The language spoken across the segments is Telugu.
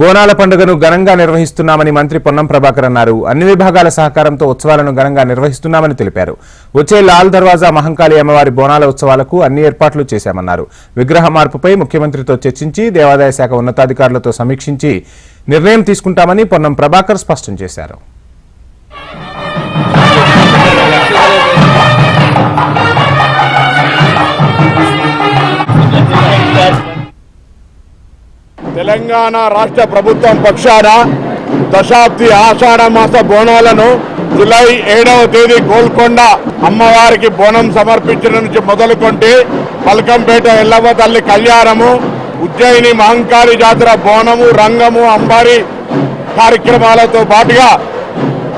బోనాల పండుగను ఘనంగా నిర్వహిస్తున్నామని మంత్రి పొన్నం ప్రభాకర్ అన్నారు. అన్ని విభాగాల సహకారంతో ఉత్సవాలను ఘనంగా నిర్వహిస్తున్నామని తెలిపారు. వచ్చే లాల్ దర్వాజా మహంకాళి అమ్మవారి బోనాల ఉత్సవాలకు అన్ని ఏర్పాట్లు చేశామన్నారు. విగ్రహ మార్పుపై ముఖ్యమంత్రితో చర్చించి దేవాదాయ శాఖ ఉన్నతాధికారులతో సమీక్షించి నిర్ణయం తీసుకుంటామని పొన్నం ప్రభాకర్ స్పష్టం చేశారు. తెలంగాణ రాష్ట్ర ప్రభుత్వం పక్షాన దశాబ్ది ఆషాఢ మాస బోనాలను జులై ఏడవ తేదీ గోల్కొండ అమ్మవారికి బోనం సమర్పించడం నుంచి మొదలుకొంటే పల్కంపేట ఎల్లవ తల్లి కళ్యాణము ఉజ్జయిని మహంకాళి జాతర బోనము రంగము అంబారి కార్యక్రమాలతో పాటుగా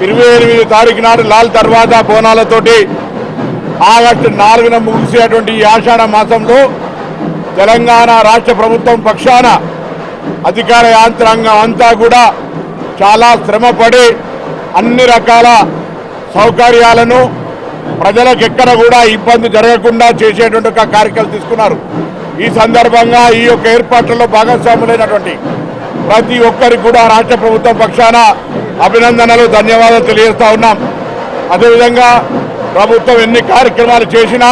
ఇరవై ఎనిమిది తారీఖు నాడు లాల్ దర్వాజా బోనాలతోటి ఆగస్టు నాలుగున ముగిసేటువంటి ఈ ఆషాఢ మాసంలో తెలంగాణ రాష్ట్ర ప్రభుత్వం పక్షాన అధికార యాంత్రాంగం అంతా కూడా చాలా శ్రమపడి అన్ని రకాల సౌకర్యాలను ప్రజలకు ఎక్కడ కూడా ఇబ్బంది జరగకుండా చేసేటువంటి ఒక కార్యక్రమం తీసుకున్నారు. ఈ సందర్భంగా ఈ యొక్క ఏర్పాట్లలో భాగస్వాములైనటువంటి ప్రతి ఒక్కరికి కూడా రాష్ట్ర ప్రభుత్వం పక్షాన అభినందనలు ధన్యవాదాలు తెలియజేస్తా ఉన్నాం. అదేవిధంగా ప్రభుత్వం ఎన్ని కార్యక్రమాలు చేసినా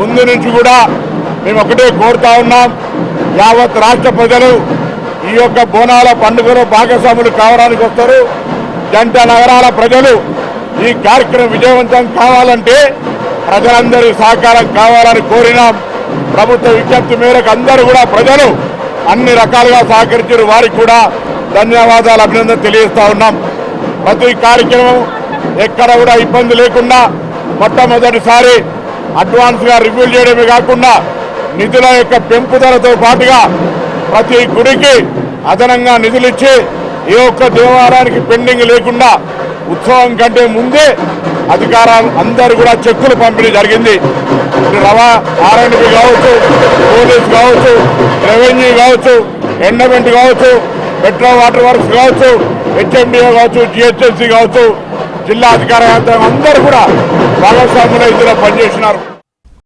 ముందు నుంచి కూడా మేము ఒకటే కోరుతా ఉన్నాం. యావత్ రాష్ట్ర ప్రజలు ఈ యొక్క బోనాల పండుగలో భాగస్వాములు కావడానికి వస్తారు. జంట నగరాల ప్రజలు ఈ కార్యక్రమం విజయవంతం కావాలంటే ప్రజలందరి సహకారం కావాలని కోరినాం. ప్రభుత్వ విజ్ఞప్తి మేరకు అందరూ కూడా ప్రజలు అన్ని రకాలుగా సహకరించారు వారికి కూడా ధన్యవాదాలు అభినందన తెలియజేస్తా ఉన్నాం. ప్రతి కార్యక్రమం ఎక్కడ కూడా ఇబ్బంది లేకుండా మొట్టమొదటిసారి అడ్వాన్స్గా రివ్యూ చేయడమే కాకుండా నిధుల యొక్క పెంపుదలతో పాటుగా ప్రతి గుడికి అదనంగా నిధులిచ్చి ఏ ఒక్క దేవాలయానికి పెండింగ్ లేకుండా ఉత్సవం కంటే ముందే అధికారాలు అందరూ కూడా చెక్కులు పంపిణీ జరిగింది. రవా ఆర్ఎండ్బి కావచ్చు పోలీస్ కావచ్చు రెవెన్యూ కావచ్చు ఎండమెంట్ కావచ్చు మెట్రో వాటర్ వర్క్స్ కావచ్చు హెచ్ఎండిఓ కావచ్చు జిహెచ్ఎంసీ కావచ్చు జిల్లా అధికార యంత్రం అందరూ కూడా భాగస్వాములు ఇందులో పనిచేసినారు.